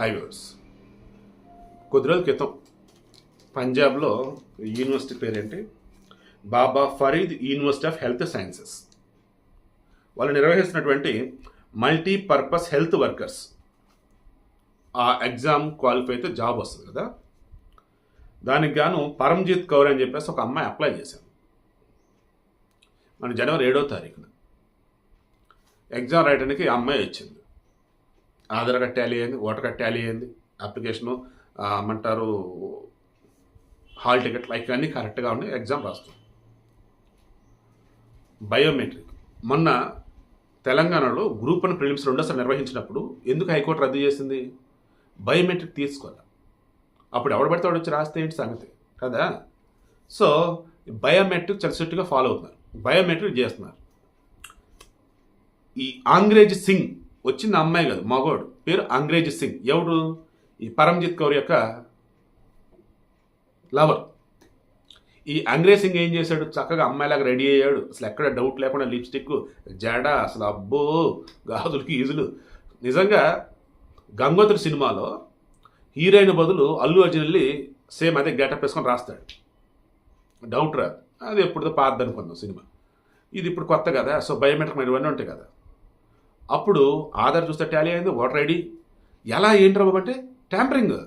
Highways. కొద్ది రోజుల క్రితం పంజాబ్లో యూనివర్సిటీ పేరేంటి? Baba Farid university of health sciences. వాళ్ళు నిర్వహిస్తున్నటువంటి మల్టీపర్పస్ హెల్త్ వర్కర్స్. ఆ ఎగ్జామ్ క్వాలిఫై అయితే జాబ్ వస్తుంది కదా. దానికి గాను పరంజిత్ కౌర్ అని చెప్పేసి ఒక అమ్మాయి అప్లై చేశాను మన జనవరి ఏడో తారీఖున. ఎగ్జామ్ రాయడానికి ఆ అమ్మాయి వచ్చింది. ఆధార్ కార్డ్ ట్యాలీ అయింది ఓటర్ కార్డ్ ట్యాలీ అయింది అప్లికేషను ఏమంటారు హాల్ టికెట్ లైక్ అన్నీ కరెక్ట్గా ఉన్నాయి ఎగ్జామ్ రాస్తాం. బయోమెట్రిక్. మొన్న తెలంగాణలో గ్రూప్ వన్ ప్రిలిమ్స్ రెండోసారి నిర్వహించినప్పుడు ఎందుకు హైకోర్టు రద్దు చేసింది? బయోమెట్రిక్ తీసుకోవాలి? అప్పుడు ఎవడు పడితే వాడు వచ్చి రాస్తే ఏంటి సంగతి? కదా? సో బయోమెట్రిక్ చాలా ఫాలో అవుతున్నారు. బయోమెట్రిక్ చేస్తున్నారు. ఈ ఆంగ్రేజ్ సింగ్ వచ్చింది అమ్మాయి కాదు మగోడు పేరు అంగ్రేజ్ సింగ్. ఎవడు? ఈ పరంజిత్ కౌర్ యొక్క లవర్. ఈ అంగ్రేజ్ సింగ్ ఏం చేశాడు? చక్కగా అమ్మాయిలాగా రెడీ అయ్యాడు. అసలు ఎక్కడ డౌట్ లేకుండా లిప్స్టిక్ జడ అసలు అబ్బో గాజులు గీజులు నిజంగా గంగోత్రి సినిమాలో హీరోయిన్ బదులు అల్లు అర్జున్ వెళ్ళి సేమ్ అదే గెటప్ వేసుకొని రాస్తాడు. డౌట్ రాదు. అది ఎప్పుడుదో పాత అనుకుందాం సినిమా. ఇది ఇప్పుడు కొత్త కదా సో బయోమెట్రిక్ ఇవన్నీ ఉంటాయి కదా. అప్పుడు ఆధార్ చూస్తే టాలీ అయింది ఓటర్ ఐడి. ఎలా ఏంటి బాబు అంటే ట్యాంపరింగ్.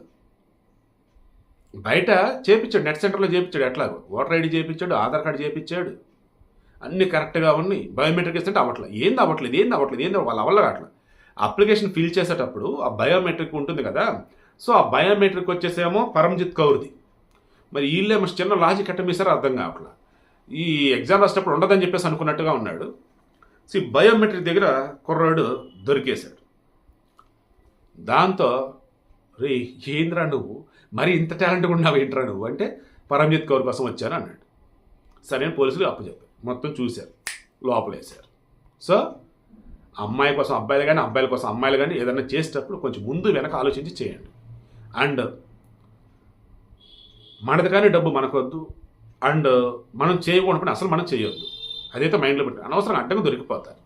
బయట చేపించాడు నెట్ సెంటర్లో చేపించాడు ఎట్లాగో. ఓటర్ ఐడి చేపించాడు ఆధార్ కార్డు చేపించాడు. అన్నీ కరెక్ట్గా ఉన్నాయి. బయోమెట్రిక్ ఇస్తుంటే అవ్వట్లేదు ఏంది అవ్వట్లేదు ఏంది అవ్వట్లేదు ఏంది వాళ్ళ వల్ల అట్లా అప్లికేషన్ ఫిల్ చేసేటప్పుడు ఆ బయోమెట్రిక్ ఉంటుంది కదా సో ఆ బయోమెట్రిక్ వచ్చేసేమో పరంజిత్ కౌర్ది. మరి వీళ్ళేమో చిన్న లాజిక్ ఎట్ట మీసారో అర్థం కావట్లా. ఈ ఎగ్జామ్ రాసేటప్పుడు ఉండదని చెప్పేసి అనుకున్నట్టుగా ఉన్నాడు. సి బయోమెట్రిక్ దగ్గర కుర్రాడు దొరికేశాడు. దాంతో రే ఏంద్రా నువ్వు? మరి ఇంత టాలెంట్గా ఉన్నావు ఏంట్రా నువ్వు? అంటే పరంజిత్ కౌర్ కోసం వచ్చాను అన్నాడు. సరే పోలీసులు అప్పు చెప్పారు మొత్తం చూశారు. లోపలేశారు. సో అమ్మాయి కోసం అబ్బాయిలు కానీ అబ్బాయిల కోసం అమ్మాయిలు కానీ ఏదైనా చేసేటప్పుడు కొంచెం ముందు వెనక ఆలోచించి చేయండి. అండ్ మనది కానీ డబ్బు మనకొద్దు. అండ్ మనం చేయకూడదు అసలు మనం చేయొద్దు. అదైతే మైండ్లో పెట్టి అనవసరం అడ్డంగా దొరికిపోతారు.